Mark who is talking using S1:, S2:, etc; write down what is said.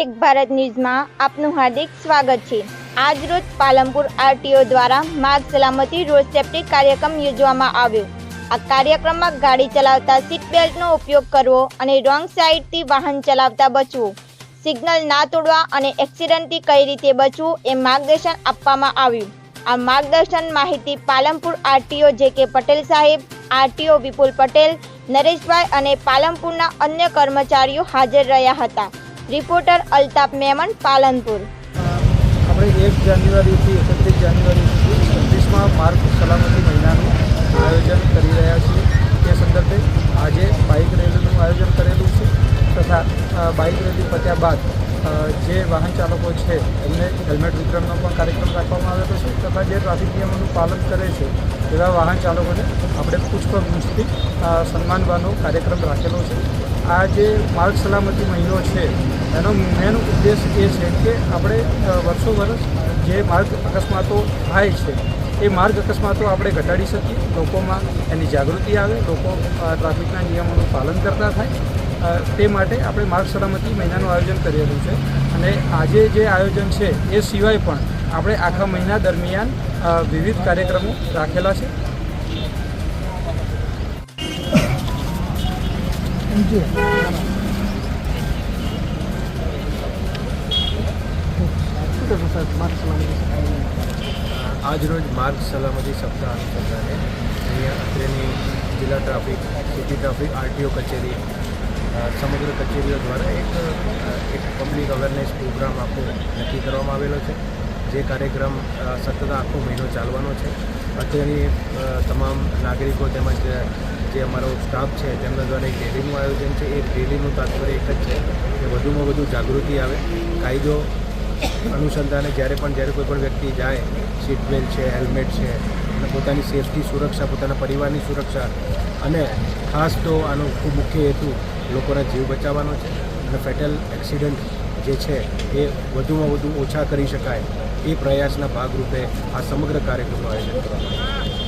S1: એક ભારત ન્યૂઝમાં આપનું હાર્દિક સ્વાગત છે. આજ રોજ પાલનપુર આરટીઓ દ્વારા માર્ગ સલામતી રોડ સેફટી કાર્યક્રમ યોજવામાં આવ્યો. આ કાર્યક્રમમાં ગાડી ચલાવતા સીટ બેલ્ટનો ઉપયોગ કરવો અને રોંગ સાઈડથી વાહન ચલાવતા બચવું સિગ્નલ ના તોડવા અને એક્સિડન્ટથી કઈ રીતે બચવું એ માર્ગદર્શન આપવામાં આવ્યું. આ માર્ગદર્શન માહિતી પાલનપુર આરટીઓ જે કે પટેલ સાહેબ, આરટીઓ વિપુલ પટેલ, નરેશભાઈ અને પાલનપુરના અન્ય કર્મચારીઓ હાજર રહ્યા હતા. રિપોર્ટર અલ્તાફ મેમન પાલનપુર.
S2: આપણે એક જાન્યુઆરીથી એકત્રીસ જાન્યુઆરી સુધી છવ્વીસમાં માર્ગ સલામતી મહિનાનું આયોજન કરી રહ્યા છીએ. તે સંદર્ભે આજે બાઇક રેલીનું આયોજન કરેલું છે તથા બાઇક રેલી પત્યા બાદ જે વાહન ચાલકો છે એમને હેલ્મેટ વિતરણનો પણ કાર્યક્રમ રાખવામાં આવેલો છે તથા જે ટ્રાફિક નિયમોનું પાલન કરે છે એવા વાહન ચાલકોને આપણે પુષ્પગુચ્છથી અ, સન્માનવાનો કાર્યક્રમ રાખેલો છે. આ જે માર્ગ સલામતી મહિનો છે, એનો મેન ઉદ્દેશ એ છે કે આપણે વર્ષો વર્ષ જે માર્ગ અકસ્માતો થાય છે, એ માર્ગ અકસ્માતો આપણે ઘટાડી શકીએ. લોકોમાં એની જાગૃતિ આવે, લોકો ટ્રાફિકના નિયમોનું પાલન કરતા થાય. તે માટે આપણે માર્ગ સલામતી મહિનાનું આયોજન કરેલું છે. અને આજે જે આયોજન છે, એ સિવાય પણ આપણે આખા મહિના દરમિયાન વિવિધ કાર્યક્રમો રાખેલા છે.
S3: આજરોજ માર્ગ સલામતી સપ્તાહ અનુસંધાને અહીંયા અત્રેની જિલ્લા ટ્રાફિક, સિટી ટ્રાફિક, આરટીઓ કચેરી સમગ્ર કચેરીઓ દ્વારા એક એક પબ્લિક અવેરનેસ પ્રોગ્રામ આખો નક્કી કરવામાં આવેલો છે. જે કાર્યક્રમ સતત આખો મહિનો ચાલવાનો છે. અત્રેની તમામ નાગરિકો તેમજ જે અમારો સ્ટાફ છે, તેમના દ્વારા એક રેલીનું આયોજન છે. એ રેલીનું તાત્પર્ય એક જ છે કે વધુમાં વધુ જાગૃતિ આવે. કાયદો અનુસંધાને જ્યારે પણ, જ્યારે કોઈ પણ વ્યક્તિ જાય, સીટ બેલ્ટ છે, હેલ્મેટ છે, અને પોતાની સેફટી સુરક્ષા, પોતાના પરિવારની સુરક્ષા, અને ખાસ તો આનો ખૂબ મુખ્ય હેતુ લોકોના જીવ બચાવવાનો છે. અને ફેટલ એક્સિડન્ટ જે છે, એ વધુમાં વધુ ઓછા કરી શકાય એ પ્રયાસના ભાગરૂપે આ સમગ્ર કાર્યક્રમનું આયોજન કરવામાં આવ્યું.